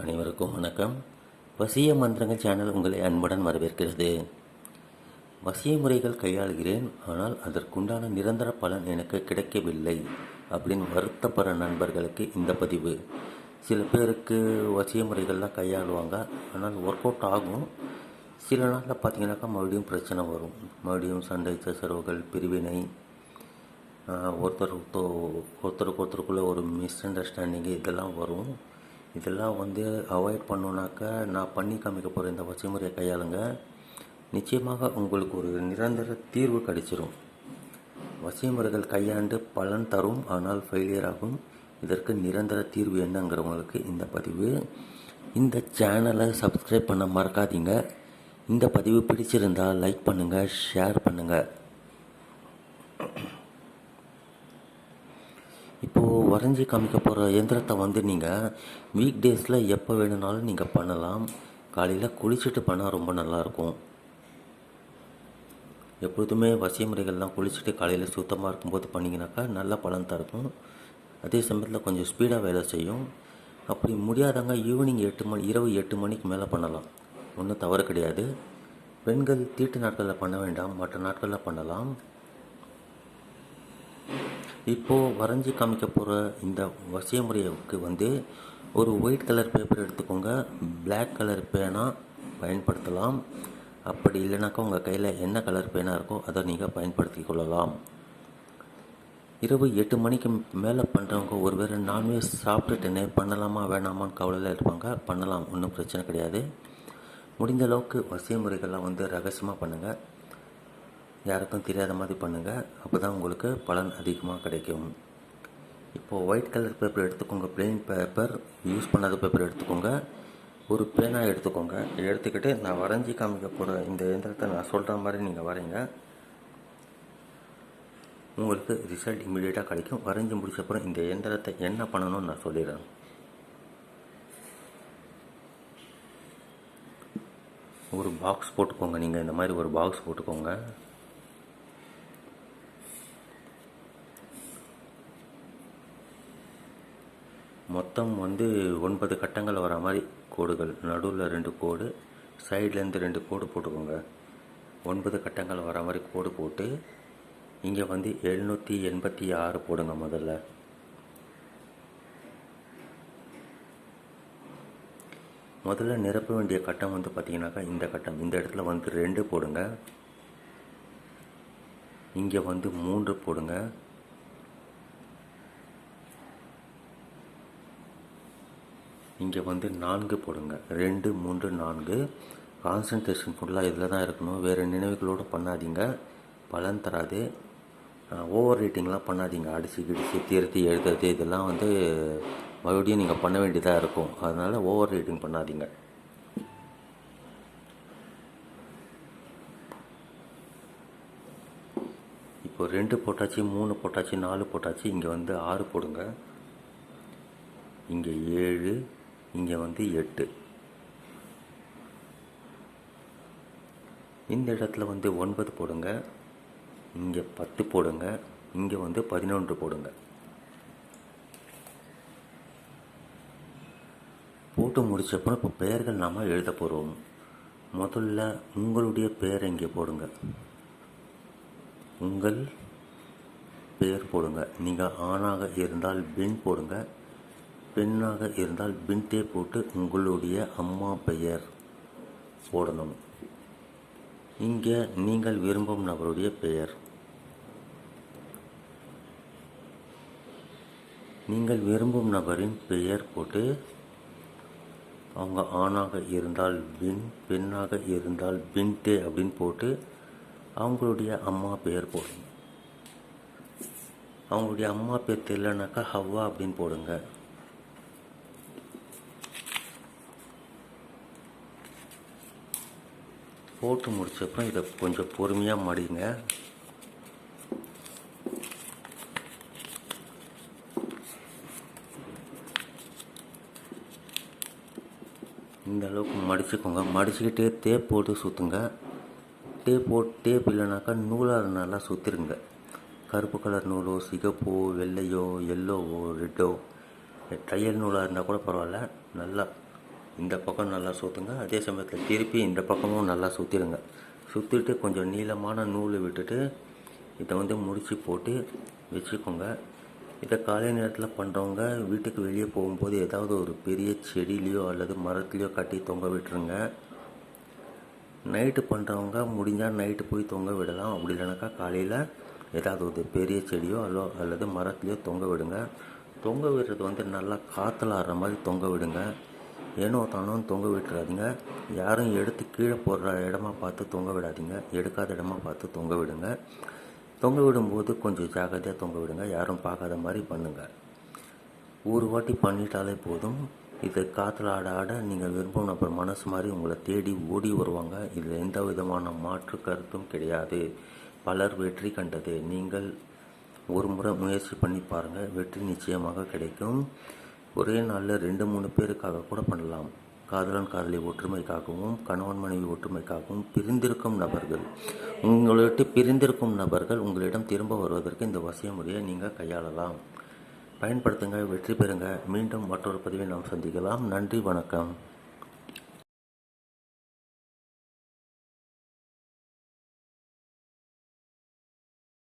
அனைவருக்கும் வணக்கம். வசிய மந்திரங்கள் சேனல் உங்களை அன்புடன் வரவேற்கிறது. வசிய முறைகள் கையாளுகிறேன் ஆனால் அதற்குண்டான நிரந்தர பலன் எனக்கு கிடைக்கவில்லை அப்படின்னு வருத்தப்படுற நண்பர்களுக்கு இந்த பதிவு. சில பேருக்கு வசிய முறைகள்லாம் கையாளுவாங்க ஆனால் ஒர்க் அவுட் ஆகும். சில நாளில் பார்த்தீங்கன்னாக்கா மறுபடியும் பிரச்சனை வரும். மறுபடியும் சண்டை சச்சரவுகள் பிரிவினை. ஒருத்தர் ஒருத்தர் ஒருத்தருக்கு ஒருத்தருக்குள்ளே ஒரு மிஸ் அண்டர்ஸ்டாண்டிங்கு இதெல்லாம் வரும். இதெல்லாம் வந்து அவாய்ட் பண்ணுனாக்கா நான் பண்ணி காமிக்க போகிற இந்த வசைமுறையை கையாளுங்க. நிச்சயமாக உங்களுக்கு ஒரு நிரந்தர தீர்வு கிடைச்சிரும். வசைமுறைகள் கையாண்டு பலன் தரும் ஆனால் ஃபெயிலியர் ஆகும். இதற்கு நிரந்தர தீர்வு என்னங்கிறவங்களுக்கு இந்த பதிவு. இந்த சேனலை சப்ஸ்கிரைப் பண்ண மறக்காதீங்க. இந்த பதிவு பிடிச்சிருந்தால் லைக் பண்ணுங்கள் ஷேர் பண்ணுங்கள் இப்போது வரைஞ்சி காமிக்க போகிற எந்திரத்தை வந்து நீங்கள் வீக் டேஸில் எப்போ வேணும்னாலும் நீங்கள் பண்ணலாம். காலையில் குளிச்சுட்டு பண்ணால் ரொம்ப நல்லாயிருக்கும். எப்பொழுதுமே வசிய முறைகள்லாம் குளிச்சுட்டு காலையில் சுத்தமாக இருக்கும்போது பண்ணிங்கனாக்கா நல்ல பலன் தரும் அதே சமயத்தில் கொஞ்சம் ஸ்பீடாக வேலை செய்யும். அப்படி முடியாதவங்க ஈவினிங் எட்டு மணி இரவு எட்டு மணிக்கு மேலே பண்ணலாம். ஒன்றும் தவறு கிடையாது. பெண்கள் தீட்டு நாட்களில் பண்ண வேண்டாம் மற்ற நாட்களில் பண்ணலாம். இப்போது வரைஞ்சி காமிக்க போகிற இந்த வசியமுறைக்கு வந்து ஒரு ஒயிட் கலர் பேப்பர் எடுத்துக்கோங்க. பிளாக் கலர் பேனா பயன்படுத்தலாம். அப்படி இல்லைனாக்கா உங்கள் கையில் என்ன கலர் பேனா இருக்கோ அதை நீங்கள் பயன்படுத்தி கொள்ளலாம். இரவு எட்டு மணிக்கு மேலே பண்ணுறவங்க ஒருவேளை நான்வெஜ் சாப்பிட்டுட்டுனே பண்ணலாமா வேணாமான்னு கவலையில் இருப்பாங்க. பண்ணலாம் ஒன்றும் பிரச்சனை கிடையாது. முடிந்த அளவுக்கு வசிய முறைகள்லாம் வந்து ரகசியமாக பண்ணுங்கள் யாருக்கும் தெரியாத மாதிரி பண்ணுங்கள் அப்போ தான் உங்களுக்கு பலன் அதிகமாக கிடைக்கும். இப்போது ஒயிட் கலர் பேப்பர் எடுத்துக்கோங்க. பிளெயின் பேப்பர் யூஸ் பண்ணாத பேப்பர் எடுத்துக்கோங்க. ஒரு பேனா எடுத்துக்கோங்க. எடுத்துக்கிட்டு நான் வரைஞ்சி காமிக்க போகிற இந்த எந்திரத்தை நான் சொல்கிற மாதிரி நீங்கள் வரைங்க உங்களுக்கு ரிசல்ட் இமீடியட்டாக கிடைக்கும். வரைஞ்சி முடிச்சப்பறம் இந்த எந்திரத்தை என்ன பண்ணணும்னு நான் சொல்லிடுறேன். ஒரு பாக்ஸ் போட்டுக்கோங்க. நீங்கள் இந்த மாதிரி ஒரு பாக்ஸ் போட்டுக்கோங்க. மொத்தம் வந்து ஒன்பது கட்டங்கள் வர மாதிரி கோடுகள். நடுவில் ரெண்டு கோடு சைட்லேருந்து ரெண்டு கோடு போட்டுக்கோங்க. ஒன்பது கட்டங்கள் வர மாதிரி கோடு போட்டு இங்கே வந்து எழுநூற்றி எண்பத்தி ஆறு போடுங்க முதல்ல. முதல்ல நிரப்ப வேண்டிய கட்டம் வந்து பார்த்தீங்கன்னாக்கா இந்த கட்டம். இந்த இடத்துல வந்து ரெண்டு போடுங்க. இங்கே வந்து மூன்று போடுங்க. இங்கே வந்து நான்கு போடுங்க. ரெண்டு மூன்று நான்கு. கான்சன்ட்ரேஷன் ஃபுல்லாக இதில் தான் இருக்கணும். வேறு நினைவுகளோடு பண்ணாதீங்க. பலன் தராது. ஓவர் ரேட்டிங்லாம் பண்ணாதீங்க. அடித்து கிடிச்சு திருத்தி எழுதுறது இதெல்லாம் வந்து மறுபடியும் நீங்கள் பண்ண வேண்டியதாக இருக்கும். அதனால் ஓவர் ரீட்டிங் பண்ணாதீங்க. இப்போ ரெண்டு போட்டாச்சு மூணு போட்டாச்சு நாலு போட்டாச்சு. இங்கே வந்து ஆறு போடுங்க. இங்கே ஏழு இங்கே வந்து எட்டு. இந்த இடத்துல வந்து ஒன்பது போடுங்க. இங்கே பத்து போடுங்க. இங்கே வந்து பதினொன்று போடுங்க. போட்டு முடிச்சப்பறம் இப்போ பெயர்கள் நாம் எழுத போகிறோம் முதல்ல உங்களுடைய பெயர் இங்கே போடுங்க. உங்கள் பெயர் போடுங்க. நீங்கள் ஆணாக இருந்தால் பின் போடுங்க. பெண்ணாக இருந்தால் பின்டே போட்டு உங்களுடைய அம்மா பெயர் போடணும். இங்கே நீங்கள் விரும்பும் நபருடைய பெயர். நீங்கள் விரும்பும் நபரின் பெயர் போட்டு அவங்க ஆணாக இருந்தால் பின் பெண்ணாக இருந்தால் பின்டே அப்படின்னு போட்டு அவங்களுடைய அம்மா பெயர் போடுங்க. அவங்களுடைய அம்மா பேர் தெரியலனாக்கா ஹவ்வா அப்படின்னு போடுங்க. போட்டு முடிச்சப்பறம் இதை கொஞ்சம் பொறுமையாக மடிங்க. இந்த அளவுக்கு மடிச்சுக்கோங்க. மடிச்சுக்கிட்டே டேப் போட்டு சுற்றுங்க டேப் போட்டு டேப் இல்லைனாக்கா நூலாக நல்லா சுற்றிருங்க கருப்பு கலர் நூலோ சிகப்போ வெள்ளையோ எல்லோவோ ரெட்டோ ட்ரையல் நூலாக இருந்தால் கூட பரவாயில்ல. நல்லா இந்த பக்கம் நல்லா சுற்றுங்க அதே சமயத்தில் திருப்பி இந்த பக்கமும் நல்லா சுற்றிடுங்க சுற்றிட்டு கொஞ்சம் நீளமான நூல் விட்டுட்டு இதை வந்து முடித்து போட்டு வச்சுக்கோங்க. இதை காலை நேரத்தில் பண்ணுறவங்க வீட்டுக்கு வெளியே போகும்போது ஏதாவது ஒரு பெரிய செடியிலையோ அல்லது மரத்துலேயோ கட்டி தொங்க விட்டுருங்க. நைட்டு பண்ணுறவங்க முடிஞ்சால் நைட்டு போய் தொங்க விடலாம். அப்படி இல்லைனாக்கா காலையில் ஏதாவது ஒரு பெரிய செடியோ அல்லோ அல்லது மரத்துலையோ தொங்க விடுங்க. தொங்க விடுறது வந்து நல்லா காற்றுல ஆடுற மாதிரி தொங்க விடுங்க. ஏனோ தானோ தொங்க விட்டுறாதீங்க. யாரும் எடுத்து கீழே போடுற இடமா பார்த்து தொங்க விடாதீங்க. எடுக்காத இடமா பார்த்து தொங்க விடுங்க. தொங்க விடும்போது கொஞ்சம் ஜாக்கிரதையாக தொங்க விடுங்க. யாரும் பார்க்காத மாதிரி பண்ணுங்கள் ஒரு வாட்டி பண்ணிட்டாலே போதும். இது காற்றுல ஆட ஆட நீங்கள் விரும்பும் நபர் மனசு மாதிரி உங்களை தேடி ஓடி வருவாங்க. இதில் எந்த விதமான மாற்று கருத்தும் கிடையாது. பலர் வெற்றி கண்டது. நீங்கள் ஒரு முறை முயற்சி பண்ணி பாருங்கள் வெற்றி நிச்சயமாக கிடைக்கும். ஒரே நாளில் ரெண்டு மூணு பேருக்காக கூட பண்ணலாம். காதலன் காதலி ஒற்றுமைக்காகவும் கணவன் மனைவி ஒற்றுமைக்காகவும் பிரிந்திருக்கும் நபர்கள். உங்களை விட்டு பிரிந்திருக்கும் நபர்கள் உங்களிடம் திரும்ப வருவதற்கு இந்த வசிய முறையை நீங்கள் கையாளலாம். பயன்படுத்துங்க வெற்றி பெறுங்க. மீண்டும் மற்றொரு பதிவை நாம் சந்திக்கலாம். நன்றி வணக்கம்.